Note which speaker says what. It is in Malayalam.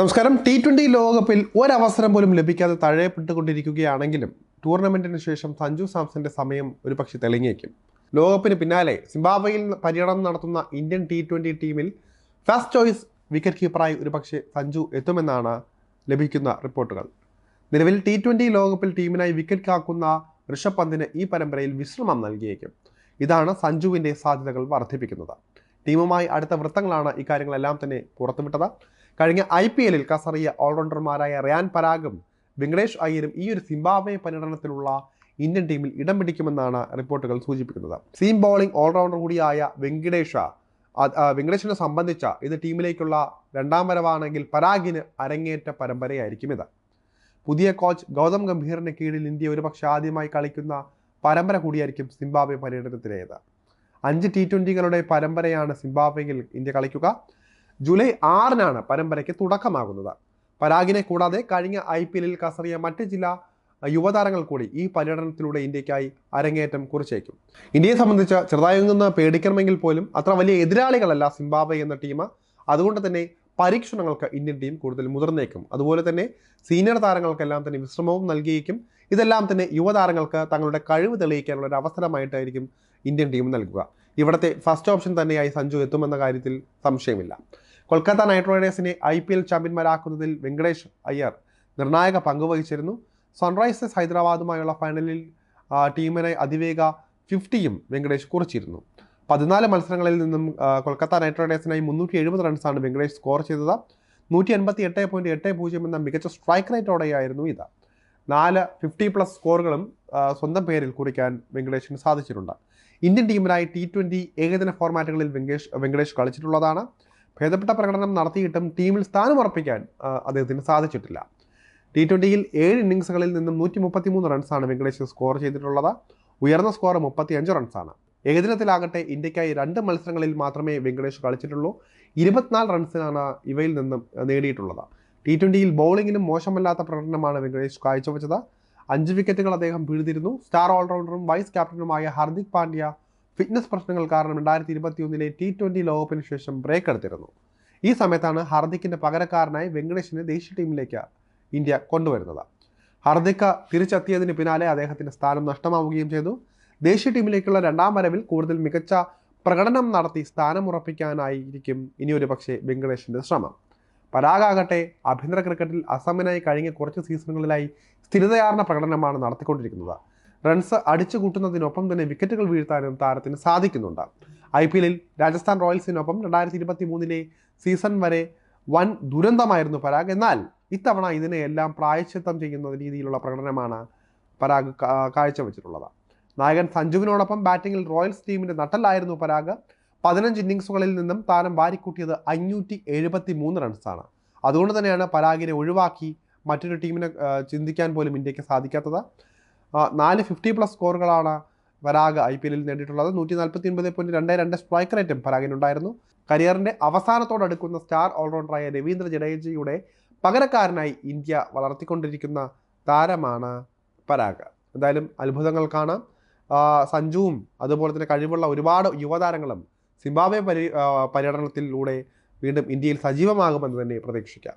Speaker 1: നമസ്കാരം. ടി ട്വന്റി ലോകകപ്പിൽ ഒരവസരം പോലും ലഭിക്കാതെ തഴയപ്പെട്ടുകൊണ്ടിരിക്കുകയാണെങ്കിലും ടൂർണമെന്റിന് ശേഷം സഞ്ജു സാംസന്റെ സമയം ഒരുപക്ഷെ തെളിഞ്ഞേക്കും. ലോകകപ്പിന് പിന്നാലെ സിംബാബ്വയിൽ പര്യടനം നടത്തുന്ന ഇന്ത്യൻ ടി ട്വന്റി ടീമിൽ ഫസ്റ്റ് ചോയ്സ് വിക്കറ്റ് കീപ്പറായി ഒരുപക്ഷെ സഞ്ജു എത്തുമെന്നാണ് ലഭിക്കുന്ന റിപ്പോർട്ടുകൾ. നിലവിൽ ടി ട്വന്റി ലോകകപ്പിൽ ടീമിനായി വിക്കറ്റ് കാക്കുന്ന ഋഷഭ് പന്തിന് ഈ പരമ്പരയിൽ വിശ്രമം നൽകിയേക്കും. ഇതാണ് സഞ്ജുവിന്റെ സാധ്യതകൾ വർദ്ധിപ്പിക്കുന്നത്. ടീമുമായി അടുത്ത വൃത്തങ്ങളാണ് ഇക്കാര്യങ്ങളെല്ലാം തന്നെ പുറത്തുവിട്ടത്. കഴിഞ്ഞ ഐ പി എല്ലിൽ കസറിയ ഓൾറൗണ്ടർമാരായ റിയാൻ പരാഗും വെങ്കടേഷ് അയ്യരും ഈ ഒരു സിംബാബ്വെ പര്യടനത്തിലുള്ള ഇന്ത്യൻ ടീമിൽ ഇടം പിടിക്കുമെന്നാണ് റിപ്പോർട്ടുകൾ സൂചിപ്പിക്കുന്നത്. സീം ബോളിംഗ് ഓൾറൗണ്ടർ കൂടിയായ വെങ്കടേഷ വെങ്കടേഷിനെ സംബന്ധിച്ച ഇത് ടീമിലേക്കുള്ള രണ്ടാം വരവാണെങ്കിൽ പരാഗിന് അരങ്ങേറ്റ പരമ്പരയായിരിക്കും ഇത്. പുതിയ കോച്ച് ഗൗതം ഗംഭീറിന് കീഴിൽ ഇന്ത്യ ഒരുപക്ഷെ ആദ്യമായി കളിക്കുന്ന പരമ്പര കൂടിയായിരിക്കും സിംബാബ്വെ പര്യടനത്തിലേത്. അഞ്ച് ടി ട്വന്റികളുടെ പരമ്പരയാണ് സിംബാബ്വെയിൽ ഇന്ത്യ കളിക്കുക. ജൂലൈ ആറിനാണ് പരമ്പരയ്ക്ക് തുടക്കമാകുന്നത്. പരാഗിനെ കൂടാതെ കഴിഞ്ഞ ഐ പി എല്ലിൽ കസറിയ മറ്റ് ചില യുവതാരങ്ങൾ കൂടി ഈ പര്യടനത്തിലൂടെ ഇന്ത്യക്കായി അരങ്ങേറ്റം കുറിച്ചേക്കും. ഇന്ത്യയെ സംബന്ധിച്ച് ചെറുതായൊന്ന് പേടിക്കണമെങ്കിൽ പോലും അത്ര വലിയ എതിരാളികളല്ല സിംബാബ്വെ എന്ന ടീം അതുകൊണ്ട് തന്നെ പരീക്ഷണങ്ങൾക്ക് ഇന്ത്യൻ ടീം കൂടുതൽ മുതിർന്നേക്കും. അതുപോലെ തന്നെ സീനിയർ താരങ്ങൾക്കെല്ലാം തന്നെ വിശ്രമവും നൽകിയേക്കും. ഇതെല്ലാം തന്നെ യുവതാരങ്ങൾക്ക് തങ്ങളുടെ കഴിവ് തെളിയിക്കാനുള്ള ഒരു അവസരമായിട്ടായിരിക്കും ഇന്ത്യൻ ടീം നൽകുക. ഇവിടുത്തെ ഫസ്റ്റ് ഓപ്ഷൻ തന്നെയായി സഞ്ജു എത്തുമെന്ന കാര്യത്തിൽ സംശയമില്ല. കൊൽക്കത്ത നൈറ്റ് റൈഡേഴ്സിനെ ഐ പി എൽ ചാമ്പ്യന്മാരാക്കുന്നതിൽ വെങ്കടേഷ് അയ്യർ നിർണായക പങ്ക് വഹിച്ചിരുന്നു. സൺറൈസേഴ്സ് ഹൈദരാബാദുമായുള്ള ഫൈനലിൽ ടീമിനെ അതിവേഗ ഫിഫ്റ്റിയും വെങ്കടേഷ് കുറിച്ചിരുന്നു. പതിനാല് മത്സരങ്ങളിൽ നിന്നും കൊൽക്കത്ത നൈറ്റ് റൈഡേഴ്സിനായി മുന്നൂറ്റി എഴുപത് റൺസാണ് വെങ്കടേഷ് സ്കോർ ചെയ്തത്. നൂറ്റി എൺപത്തി എട്ട് പോയിന്റ് എട്ട് പൂജ്യം എന്ന മികച്ച സ്ട്രൈക്ക് റേറ്റോടെയായിരുന്നു ഇത്. നാല് ഫിഫ്റ്റി പ്ലസ് സ്കോറുകളും സ്വന്തം പേരിൽ കുറിക്കാൻ വെങ്കടേഷിന് സാധിച്ചിട്ടുണ്ട്. ഇന്ത്യൻ ടീമിനായി ടി ട്വന്റി ഏകദിന ഫോർമാറ്റുകളിൽ വെങ്കേഷ് വെങ്കടേഷ് കളിച്ചിട്ടുള്ളതാണ്. ഭേദപ്പെട്ട പ്രകടനം നടത്തിയിട്ടും ടീമിൽ സ്ഥാനം ഉറപ്പിക്കാൻ അദ്ദേഹത്തിന് സാധിച്ചിട്ടില്ല. ടി ട്വന്റിയിൽ ഏഴ് ഇന്നിങ്സുകളിൽ നിന്നും നൂറ്റി മുപ്പത്തി മൂന്ന് റൺസാണ് വെങ്കടേഷ് സ്കോർ ചെയ്തിട്ടുള്ളത്. ഉയർന്ന സ്കോർ മുപ്പത്തിയഞ്ച് റൺസാണ് ഏകദിനത്തിലാകട്ടെ ഇന്ത്യക്കായി രണ്ട് മത്സരങ്ങളിൽ മാത്രമേ വെങ്കടേഷ് കളിച്ചിട്ടുള്ളൂ. ഇരുപത്തിനാല് റൺസിനാണ് ഇവയിൽ നിന്നും നേടിയിട്ടുള്ളത്. ടി ട്വന്റിയിൽ ബൗളിങ്ങിനും മോശമല്ലാത്ത പ്രകടനമാണ് വെങ്കടേഷ് കാഴ്ചവെച്ചത്. അഞ്ച് വിക്കറ്റുകൾ അദ്ദേഹം പിഴുതിരുന്നു സ്റ്റാർ ഓൾറൗണ്ടറും വൈസ് ക്യാപ്റ്റനുമായ ഹർദിക് പാണ്ഡ്യ ഫിറ്റ്നസ് പ്രശ്നങ്ങൾ കാരണം രണ്ടായിരത്തി ഇരുപത്തിയൊന്നിലെ ടി ട്വന്റി ലോകകപ്പിന് ശേഷം ബ്രേക്ക് എടുത്തിരുന്നു. ഈ സമയത്താണ് ഹർദിക്കിന്റെ പകരക്കാരനായി വെങ്കടേഷിനെ ദേശീയ ടീമിലേക്ക് ഇന്ത്യ കൊണ്ടുവരുന്നത്. ഹാർദിക്ക തിരിച്ചെത്തിയതിന് പിന്നാലെ അദ്ദേഹത്തിന്റെ സ്ഥാനം നഷ്ടമാവുകയും ചെയ്തു. ദേശീയ ടീമിലേക്കുള്ള രണ്ടാം വരവിൽ കൂടുതൽ മികച്ച പ്രകടനം നടത്തി സ്ഥാനം സ്ഥാനമുറപ്പിക്കാനായിരിക്കും ഒരു പക്ഷേ വെങ്കടേഷിന്റെ ശ്രമം. പരാഗാകട്ടെ ആഭ്യന്തര ക്രിക്കറ്റിൽ അസമിനായി കഴിഞ്ഞ കുറച്ച് സീസണുകളിലായി സ്ഥിരതയാർന്ന പ്രകടനമാണ് നടത്തിക്കൊണ്ടിരിക്കുന്നത്. റൺസ് അടിച്ചു കൂട്ടുന്നതിനൊപ്പം തന്നെ വിക്കറ്റുകൾ വീഴ്ത്താനും താരത്തിന് സാധിക്കുന്നുണ്ട്. ഐ പി എല്ലിൽ രാജസ്ഥാൻ റോയൽസിനൊപ്പം രണ്ടായിരത്തി ഇരുപത്തി മൂന്നിലെ സീസൺ വരെ വൻ ദുരന്തമായിരുന്നു പരാഗ്. എന്നാൽ ഇത്തവണ ഇതിനെയെല്ലാം പ്രായശ്ചിത്തം ചെയ്യുന്ന രീതിയിലുള്ള പ്രകടനമാണ് പരാഗ് കാഴ്ചവെച്ചിട്ടുള്ളത്. നായകൻ സഞ്ജുവിനോടൊപ്പം ബാറ്റിംഗിൽ റോയൽസ് ടീമിന്റെ നട്ടലായിരുന്നു പരാഗ്. പതിനഞ്ച് ഇന്നിങ്സുകളിൽ നിന്നും താരം വാരിക്കൂട്ടിയത് അഞ്ഞൂറ്റി എഴുപത്തി മൂന്ന് റൺസാണ്. അതുകൊണ്ട് തന്നെയാണ് പരാഗിനെ ഒഴിവാക്കി മറ്റൊരു ടീമിനെ ചിന്തിക്കാൻ പോലും ഇന്ത്യയ്ക്ക് സാധിക്കാത്തത്. നാല് ഫിഫ്റ്റി പ്ലസ് സ്കോറുകളാണ് പരാഗ് ഐ പി എല്ലിൽ നേടിയിട്ടുള്ളത് നൂറ്റി നാൽപ്പത്തി ഒൻപത് പോയിന്റ് രണ്ട് രണ്ട് സ്ട്രൈക്ക് റേറ്റും പരാഗിനുണ്ടായിരുന്നു കരിയറിന്റെ അവസാനത്തോടടുക്കുന്ന സ്റ്റാർ ഓൾറൗണ്ടറായ രവീന്ദ്ര ജഡേജയുടെ പകരക്കാരനായി ഇന്ത്യ വളർത്തിക്കൊണ്ടിരിക്കുന്ന താരമാണ് പരാഗ്. എന്തായാലും അത്ഭുതങ്ങൾ കാണാം. സഞ്ജുവും അതുപോലെ തന്നെ കഴിവുള്ള ഒരുപാട് യുവതാരങ്ങളും സിംബാബ്വെ പരി പര്യടനത്തിലൂടെ വീണ്ടും ഇന്ത്യയിൽ സജീവമാകുമെന്ന് തന്നെ പ്രതീക്ഷിക്കാം.